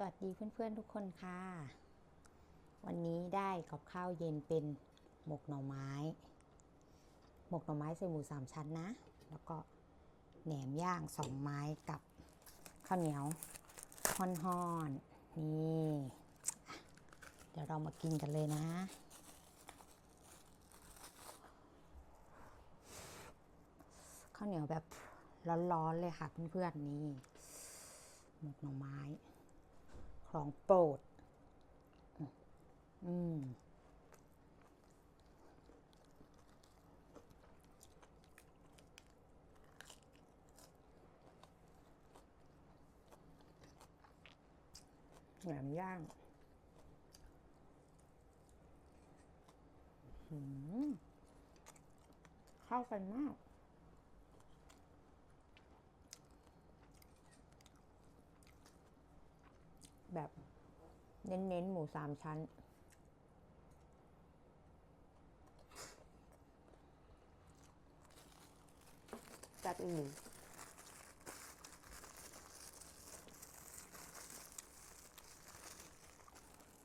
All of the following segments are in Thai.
สวัสดีเพื่อนๆทุกคนค่ะ วันนี้ได้กับข้าวเย็นเป็นหมกหน่อไม้ หมกหน่อไม้ใส่หมูสามชั้นนะ แล้วก็แหนมย่างสองไม้กับข้าวเหนียวห่อนๆนี่เดี๋ยวเรามากินกันเลยนะข้าวเหนียวแบบร้อนๆเลยค่ะเพื่อนๆนี่หมกหน่อไม้ ของโปรด อืมแหนมย่างเข้ากันมาก แบบเน้นๆ หมูสามชั้น จัดอีหลี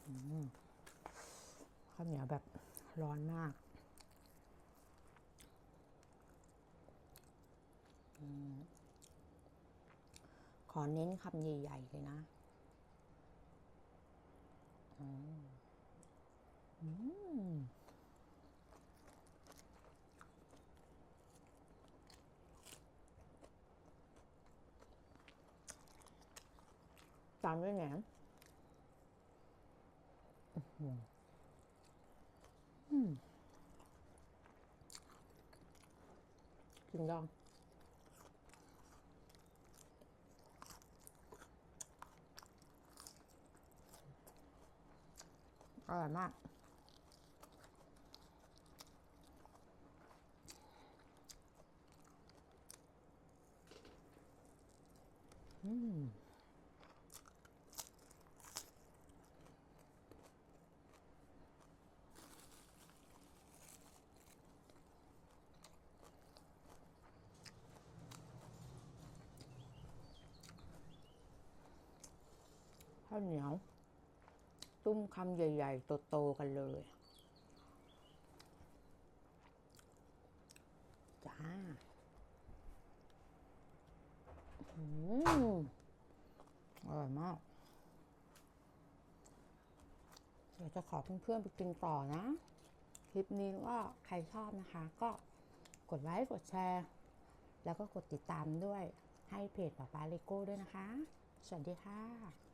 อืมข้าวเหนียวแบบร้อนมากอืมขอเน้นคำใหญ่ ๆ เลยนะ อืมอืม ตามด้วยแหนมอื้อหืออืมกินดองอร่อยมาก อืม ข้าวเหนียวตุ้มคำใหญ่ ๆ โต ๆ กันเลย จ้าอืมอร่อยมากเดี๋ยวจะขอเพื่อนๆไปกินต่อนะ คลิปนี้ก็ใครชอบนะคะ ก็กดไลค์กดแชร์ แล้วก็กดติดตามด้วยให้เพจป๊าปาเลโก้ด้วยนะคะ สวัสดีค่ะ